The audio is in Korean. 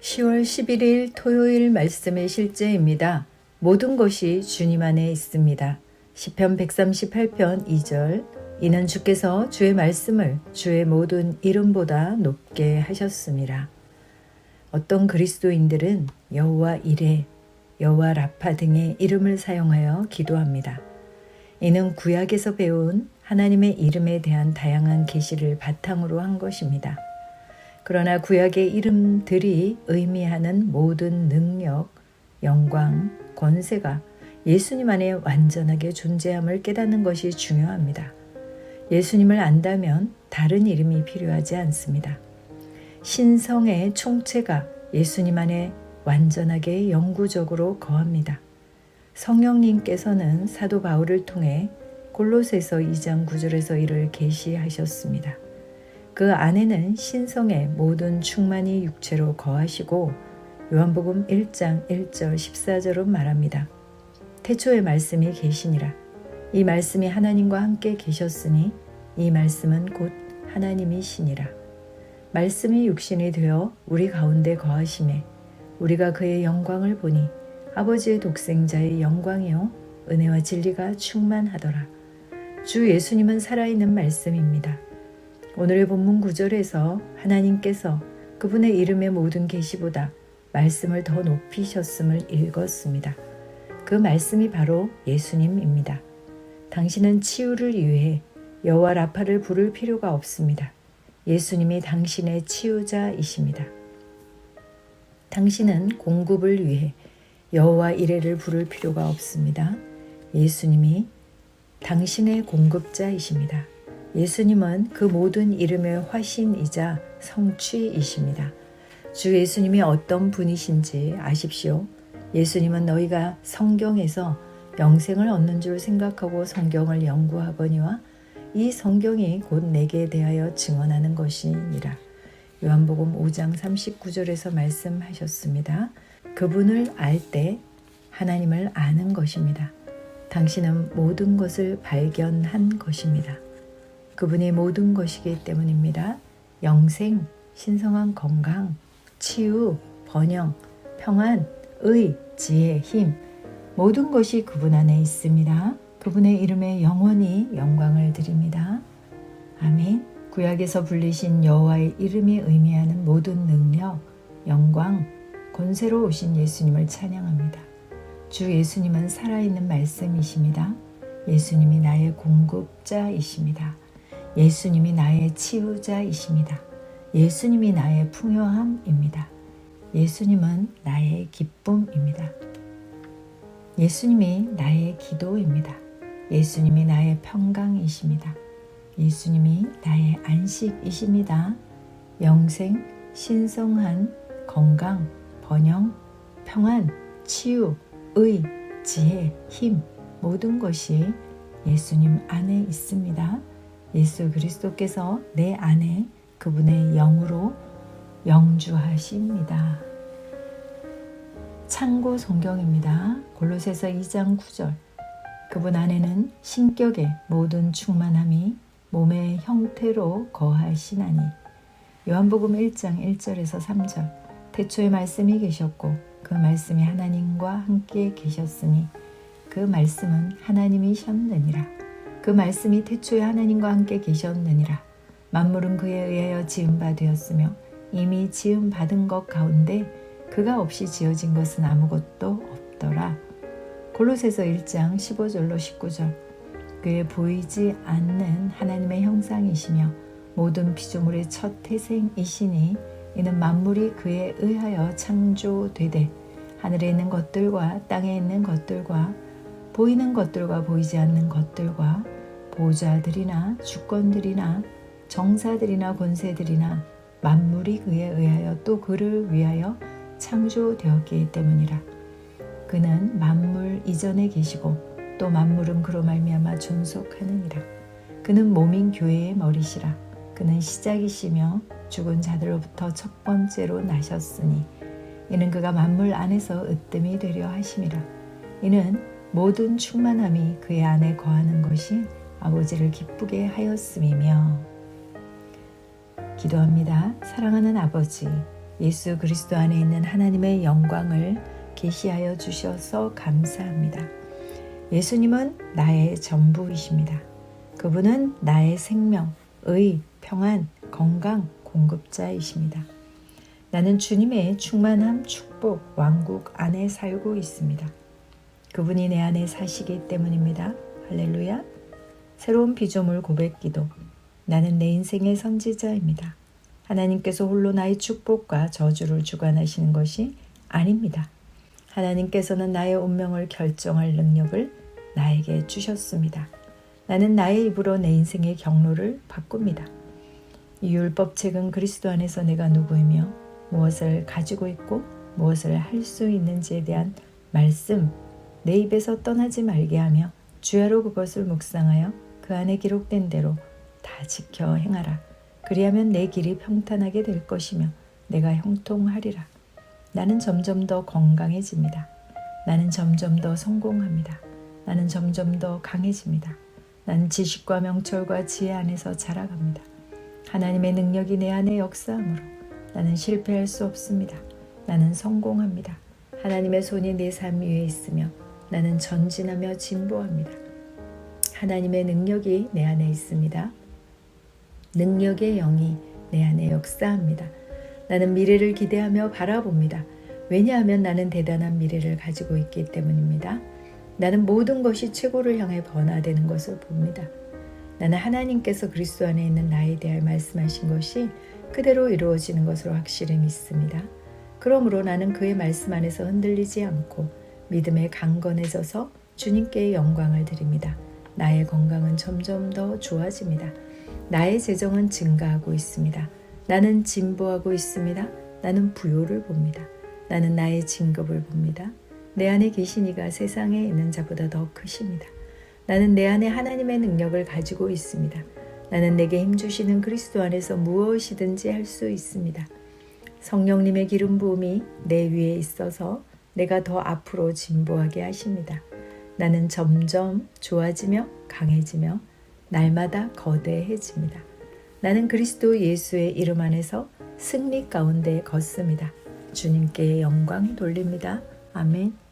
10월 11일 토요일 말씀의 실제입니다. 모든 것이 주님 안에 있습니다. 시편 138편 2절 이는 주께서 주의 말씀을 주의 모든 이름보다 높게 하셨습니다. 어떤 그리스도인들은 여호와 이레, 여호와 라파 등의 이름을 사용하여 기도합니다. 이는 구약에서 배운 하나님의 이름에 대한 다양한 계시를 바탕으로 한 것입니다. 그러나 구약의 이름들이 의미하는 모든 능력, 영광, 권세가 예수님 안에 완전하게 존재함을 깨닫는 것이 중요합니다. 예수님을 안다면 다른 이름이 필요하지 않습니다. 신성의 총체가 예수님 안에 완전하게 영구적으로 거합니다. 성령님께서는 사도 바울을 통해 골로새서 2장 9절에서 이를 계시하셨습니다. 그 안에는 신성의 모든 충만이 육체로 거하시고 요한복음 1장 1절 14절로 말합니다. 태초에 말씀이 계시니라. 이 말씀이 하나님과 함께 계셨으니 이 말씀은 곧 하나님이시니라. 말씀이 육신이 되어 우리 가운데 거하심에 우리가 그의 영광을 보니 아버지의 독생자의 영광이요 은혜와 진리가 충만하더라. 주 예수님은 살아있는 말씀입니다. 오늘의 본문 구절에서 하나님께서 그분의 이름의 모든 계시보다 말씀을 더 높이셨음을 읽었습니다. 그 말씀이 바로 예수님입니다. 당신은 치유를 위해 여호와 라파를 부를 필요가 없습니다. 예수님이 당신의 치유자이십니다. 당신은 공급을 위해 여호와 이레를 부를 필요가 없습니다. 예수님이 당신의 공급자이십니다. 예수님은 그 모든 이름의 화신이자 성취이십니다. 주 예수님이 어떤 분이신지 아십시오. 예수님은 너희가 성경에서 영생을 얻는 줄 생각하고 성경을 연구하거니와 이 성경이 곧 내게 대하여 증언하는 것이니라. 요한복음 5장 39절에서 말씀하셨습니다. 그분을 알 때 하나님을 아는 것입니다. 당신은 모든 것을 발견한 것입니다. 그분이 모든 것이기 때문입니다. 영생, 신성한 건강, 치유, 번영, 평안, 의, 지혜, 힘, 모든 것이 그분 안에 있습니다. 그분의 이름에 영원히 영광을 드립니다. 아멘. 구약에서 불리신 여호와의 이름이 의미하는 모든 능력, 영광, 권세로 오신 예수님을 찬양합니다. 주 예수님은 살아있는 말씀이십니다. 예수님이 나의 공급자이십니다. 예수님이 나의 치유자이십니다. 예수님이 나의 풍요함입니다. 예수님은 나의 기쁨입니다. 예수님이 나의 기도입니다. 예수님이 나의 평강이십니다. 예수님이 나의 안식이십니다. 영생, 신성한, 건강, 번영, 평안, 치유, 의, 지혜, 힘, 모든 것이 예수님 안에 있습니다. 예수 그리스도께서 내 안에 그분의 영으로 영주하십니다. 창고 성경입니다. 골로새서 2장 9절. 그분 안에는 신격의 모든 충만함이 몸의 형태로 거하시나니. 요한복음 1장 1절에서 3절. 태초에 말씀이 계셨고 그 말씀이 하나님과 함께 계셨으니 그 말씀은 하나님이셨느니라. 그 말씀이 태초에 하나님과 함께 계셨느니라. 만물은 그에 의하여 지음 바 되었으며 이미 지음 받은 것 가운데 그가 없이 지어진 것은 아무것도 없더라. 골로새서 1장 15절로 19절. 그의 보이지 않는 하나님의 형상이시며 모든 피조물의 첫 태생이시니 이는 만물이 그에 의하여 창조되되 하늘에 있는 것들과 땅에 있는 것들과 보이는 것들과 보이지 않는 것들과 보좌들이나 주권들이나 정사들이나 권세들이나 만물이 그에 의하여 또 그를 위하여 창조되었기 때문이라. 그는 만물 이전에 계시고 또 만물은 그로 말미암아 존속하느니라. 그는 몸인 교회의 머리시라. 그는 시작이시며 죽은 자들로부터 첫 번째로 나셨으니 이는 그가 만물 안에서 으뜸이 되려 하심이라. 이는 모든 충만함이 그의 안에 거하는 것이 아버지를 기쁘게 하였음이며 기도합니다. 사랑하는 아버지, 예수 그리스도 안에 있는 하나님의 영광을 계시하여 주셔서 감사합니다. 예수님은 나의 전부이십니다. 그분은 나의 생명, 의, 평안, 건강 공급자이십니다. 나는 주님의 충만함, 축복, 왕국 안에 살고 있습니다. 그분이 내 안에 사시기 때문입니다. 할렐루야. 새로운 피조물 고백 기도. 나는 내 인생의 선지자입니다. 하나님께서 홀로 나의 축복과 저주를 주관하시는 것이 아닙니다. 하나님께서는 나의 운명을 결정할 능력을 나에게 주셨습니다. 나는 나의 입으로 내 인생의 경로를 바꿉니다. 이 율법책은 그리스도 안에서 내가 누구이며 무엇을 가지고 있고 무엇을 할 수 있는지에 대한 말씀 내 입에서 떠나지 말게 하며 주야로 그것을 묵상하여 그 안에 기록된 대로 다 지켜 행하라. 그리하면 내 길이 평탄하게 될 것이며 내가 형통하리라. 나는 점점 더 건강해집니다. 나는 점점 더 성공합니다. 나는 점점 더 강해집니다. 나는 지식과 명철과 지혜 안에서 자라갑니다. 하나님의 능력이 내 안에 역사하므로 나는 실패할 수 없습니다. 나는 성공합니다. 하나님의 손이 내 삶 위에 있으며 나는 전진하며 진보합니다. 하나님의 능력이 내 안에 있습니다. 능력의 영이 내 안에 역사합니다. 나는 미래를 기대하며 바라봅니다. 왜냐하면 나는 대단한 미래를 가지고 있기 때문입니다. 나는 모든 것이 최고를 향해 변화되는 것을 봅니다. 나는 하나님께서 그리스도 안에 있는 나에 대하여 말씀하신 것이 그대로 이루어지는 것으로 확실히 믿습니다. 그러므로 나는 그의 말씀 안에서 흔들리지 않고 믿음에 강건해져서 주님께 영광을 드립니다. 나의 건강은 점점 더 좋아집니다. 나의 재정은 증가하고 있습니다. 나는 진보하고 있습니다. 나는 부요를 봅니다. 나는 나의 진급을 봅니다. 내 안에 계신 이가 세상에 있는 자보다 더 크십니다. 나는 내 안에 하나님의 능력을 가지고 있습니다. 나는 내게 힘주시는 그리스도 안에서 무엇이든지 할 수 있습니다. 성령님의 기름 부음이 내 위에 있어서 내가 더 앞으로 진보하게 하십니다. 나는 점점 좋아지며 강해지며 날마다 거대해집니다. 나는 그리스도 예수의 이름 안에서 승리 가운데 걷습니다. 주님께 영광 돌립니다. 아멘.